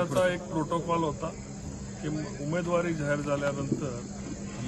पक्षाचा एक प्रोटोकॉल होता की उमेदवारी जाहीर झाल्यानंतर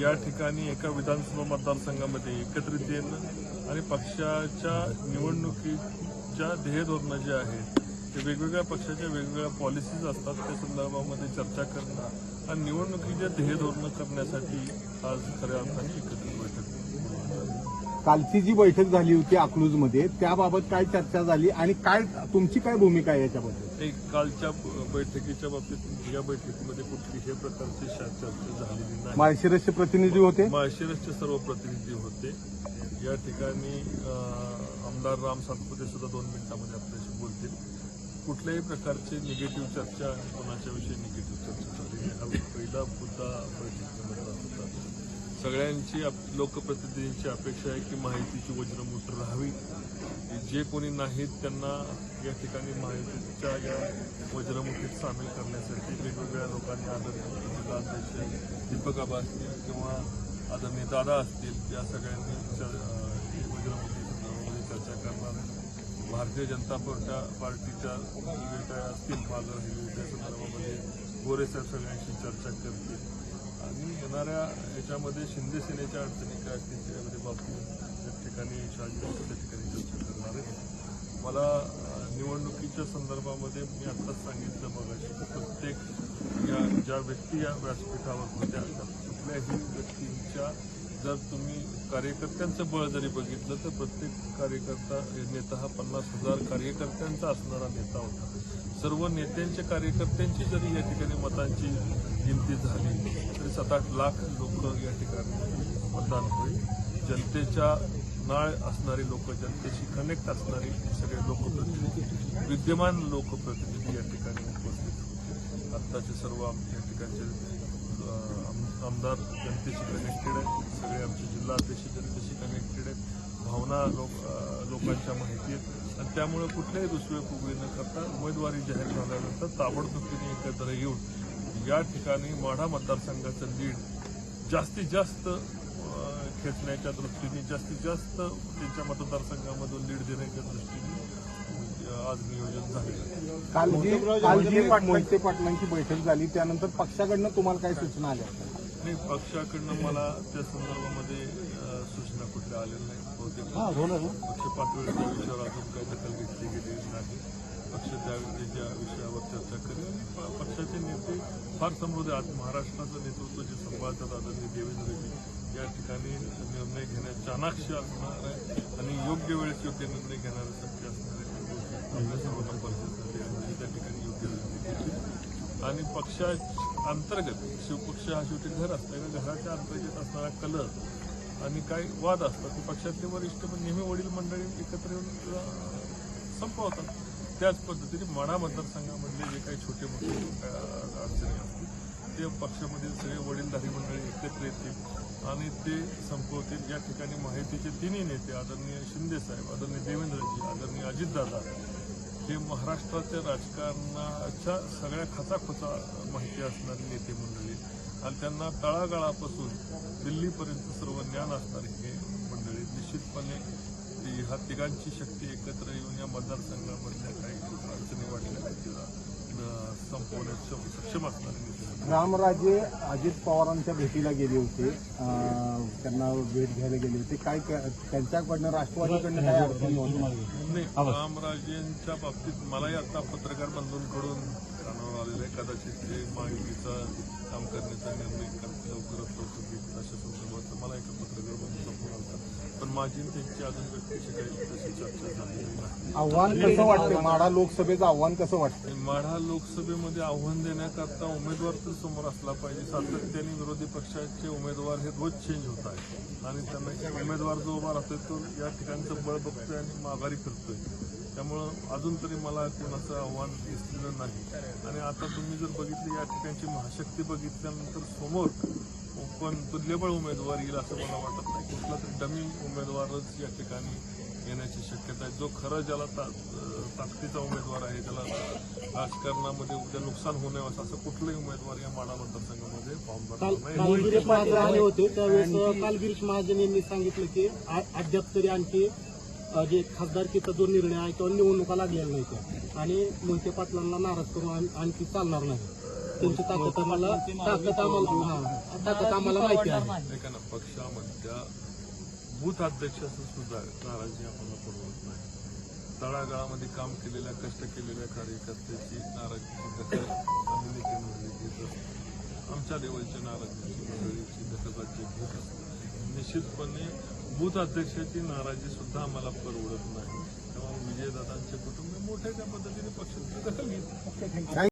या ठिकाणी एका विधानसभा मतदारसंघामध्ये एकत्रित येणं आणि पक्षाच्या निवडणुकीच्या ध्येयधोरणं जे आहेत ते वेगवेगळ्या पक्षाच्या वेगवेगळ्या पॉलिसीज असतात त्या संदर्भामध्ये चर्चा करणं आणि निवडणुकीच्या ध्येयधोरणं करण्यासाठी आज खऱ्या अर्थाने एकत्रित बैठक कालची जी बैठक झाली होती अकलूजमध्ये त्याबाबत काय चर्चा झाली आणि काय तुमची काय भूमिका आहे याच्याबद्दल? एक कालच्या बैठकीच्या बाबतीत या बैठकीमध्ये कुठलीही प्रकारची चर्चा झालेली नाही. माळशिरसचे प्रतिनिधी होते? माळशिरसचे सर्व प्रतिनिधी होते. या ठिकाणी आमदार राम सातपुते सुद्धा दोन मिनिटांमध्ये आपल्याशी बोलतील. कुठल्याही प्रकारची निगेटिव्ह चर्चा आणि कोणाच्या विषयी निगेटिव्ह चर्चा झाली नाही. हा पहिला मुद्दा बैठकीमध्ये. सगळ्यांची आप- लोकप्रतिनिधींची अपेक्षा आहे की माहितीची वज्रमुठ राहावी. जे कोणी नाहीत त्यांना या ठिकाणी माहितीच्या या वज्रमुठीत सामील करण्यासाठी वेगवेगळ्या लोकांनी आदरणीय जिल्हाध्यक्ष दीपक आबा असतील किंवा आदरणीय दादा असतील या सगळ्यांनी च- वज्रमुठी संदर्भामध्ये चर्चा करणार भारतीय जनता पार्ट्या पार्टीच्या वेगवेगळ्या असतील मागं राहिलेल्या संदर्भामध्ये गोरेसाहेब सगळ्यांशी चर्चा करतील. आणि येणाऱ्या याच्यामध्ये शिंदे सेनेच्या अडचणी काय असतील त्यामध्ये बाबतीत त्या ठिकाणी शाळेच्या त्या ठिकाणी चर्चा करणार आहे मला निवडणुकीच्या संदर्भामध्ये मी आत्ताच सांगितलं मगाशी की प्रत्येक या ज्या व्यक्ती या व्यासपीठावर होत्या त्या कुठल्याही व्यक्तींच्या जर तुम्ही कार्यकर्त्यांचं बळ जरी बघितलं तर प्रत्येक कार्यकर्ता नेता हा पन्नास हजार कार्यकर्त्यांचा असणारा नेता होता. सर्व नेत्यांच्या कार्यकर्त्यांची जरी या ठिकाणी मतांची गिनती झाली तरी सात आठ लाख लोक या ठिकाणी मतदान होईल. जनतेच्या नाळ असणारी लोक जनतेशी कनेक्ट असणारी सगळे लोकप्रतिनिधी विद्यमान लोकप्रतिनिधी या ठिकाणी उपस्थित होते आत्ताचे सर्व आमच्या या ठिकाणचे आम- आमदार जनतेशी कनेक्टेड आहेत. सगळे आमचे जिल्हाध्यक्ष जनतेशी कनेक्टेड आहेत. भावना लोक लोकांच्या माहिती आहेत. आणि त्यामुळे कुठल्याही दुसरे फुगडी न करता उमेदवारी जाहीर झाल्यानंतर ताबडतोबीने एकत्र येऊन या ठिकाणी माढा मतदारसंघाचं लीड जास्तीत जास्त खेचण्याच्या दृष्टीने जास्तीत जास्त त्यांच्या मतदारसंघामधून लीड देण्याच्या दृष्टीने आज नियोजन झालेलं काल जी मोहिते पाटलांची बैठक झाली त्यानंतर पक्षाकडनं तुम्हाला काय सूचना आल्या? आणि पक्षाकडनं मला त्या संदर्भामध्ये सूचना कुठल्या आलेल्या नाही बहुतेक पक्ष पातळीच्या विषयावर अजून काही दखल घेतली गेलेली नाही. पक्ष त्यावेळी त्या विषयावर चर्चा करेल. ते फार समृद्ध आज महाराष्ट्राचं नेतृत्व जे सांभाळतात आदरणीय देवेंद्रजी या ठिकाणी निर्णय घेण्यात चाणाक्ष असणार आहे आणि योग्य वेळेस योग्य निर्णय घेणारे शक्य असणारे आपल्या सर्वोत्तम परिस्थिती त्या ठिकाणी योग्य निर्णय आणि पक्षा अंतर्गत शिवपक्ष हा शेवटी घर असतं घराच्या अंतर्गत असणारा कलर आणि काही वाद असतात. ते पक्षातले वरिष्ठ पण नेहमी वडील मंडळी एकत्र येऊन संपवतात. त्याच पद्धतीने माढा मतदारसंघामधले जे काही छोटे मोठे अं, अडचणी असतील ते पक्षामधील सगळे वडीलधारी मंडळी एकत्र येतील आणि ते संपवतील. या ठिकाणी माहितीचे तिन्ही नेते आदरणीय शिंदे साहेब आदरणीय देवेंद्रजी आदरणीय अजितदादा हे महाराष्ट्राच्या राजकारणाच्या सगळ्या खचाखोचा माहिती असणारी नेते मंडळी आणि त्यांना तळागाळापासून दिल्लीपर्यंत सर्व ज्ञान असणारी हे मंडळी निश्चितपणे ह्या तिघांची शक्ती एकत्र येऊन या मतदारसंघामधल्या काही अडचणी वाटल्या संपवण्यास सक्षम- असणारे. रामराजे अजित पवारांच्या भेटीला गेले होते. त्यांना भेट घ्यायला गेले होते. काय त्यांच्याकडनं राष्ट्रवादीकडनं काय अडचणी नाही रामराजेंच्या बाबतीत मलाही आता पत्रकार बंधूंकडून कानावर आलेलं आहे. कदाचित ते महायुतीचं काम करण्याचा निर्णय कर- लवकरात लवकर घेतील अशा संदर्भात मला एका पत्रकार बंधूचा फोन आला. माझी त्यांची अजून व्यक्तीची काही तशी चर्चा झालेली नाही. आव्हान कसं वाटतं माढा लोकसभेचं आव्हान कसं वाटतं आणि माढा लोकसभेमध्ये आव्हान देण्याकरता उमेदवार तर समोर असला पाहिजे. सातत्याने विरोधी पक्षाचे उमेदवार हे रोज चेंज होत आहेत. आणि त्यांना उमेदवार जो उभा राहतोय तो या ठिकाणचं बळ बघतोय आणि माघारी फिरतोय. त्यामुळं अजून तरी मला कोणाचं आव्हान दिसलेलं नाही. आणि आता तुम्ही जर बघितली या ठिकाणची महाशक्ती बघितल्यानंतर समोर पण तुल्यबळ उमेदवार येईल असं मला वाटत नाही. कुठला तरी डमी उमेदवारच या ठिकाणी येण्याची शक्यता आहे. जो खरं ज्याला ता ताकदीचा उमेदवार आहे त्याला राजकारणामध्ये उद्या नुकसान होणे असं कुठलाही उमेदवार या माडा मतदारसंघामध्ये फॉर्म भरणार नाही. काल गिरीश महाजन आले होते. त्यावेळेस काल गिरीश महाजन यांनी सांगितलं की अद्याप तरी आणखी जे खासदारकीचा जो निर्णय आहे किंवा निवडणुका लागलेल्या नाही त्या आणि मोहिते पाटलांना नाराज करून आण- आणखी चालणार नाही. त्यांची ताकद आम्हाला ताकद आम्हाला हा ताकद आम्हाला माहिती आहे. एका ना पक्षामधल्या बूथ अध्यक्षाचं सुद्धा नाराजी आम्हाला परवडत नाही. तळागाळामध्ये काम केलेल्या कष्ट केलेल्या कार्यकर्त्याची नाराजीची दखल आम्ही नेते मंडळी घेत असतो. आमच्या लेवलच्या नाराजीची मंडळीची दखल राज्य घेत असतो. निश्चितपणे बूथ अध्यक्षाची नाराजी सुद्धा आम्हाला परवडत नाही. तेव्हा विजयदादांचे कुटुंब मोठ्या त्या पद्धतीने पक्षाची दखल घेत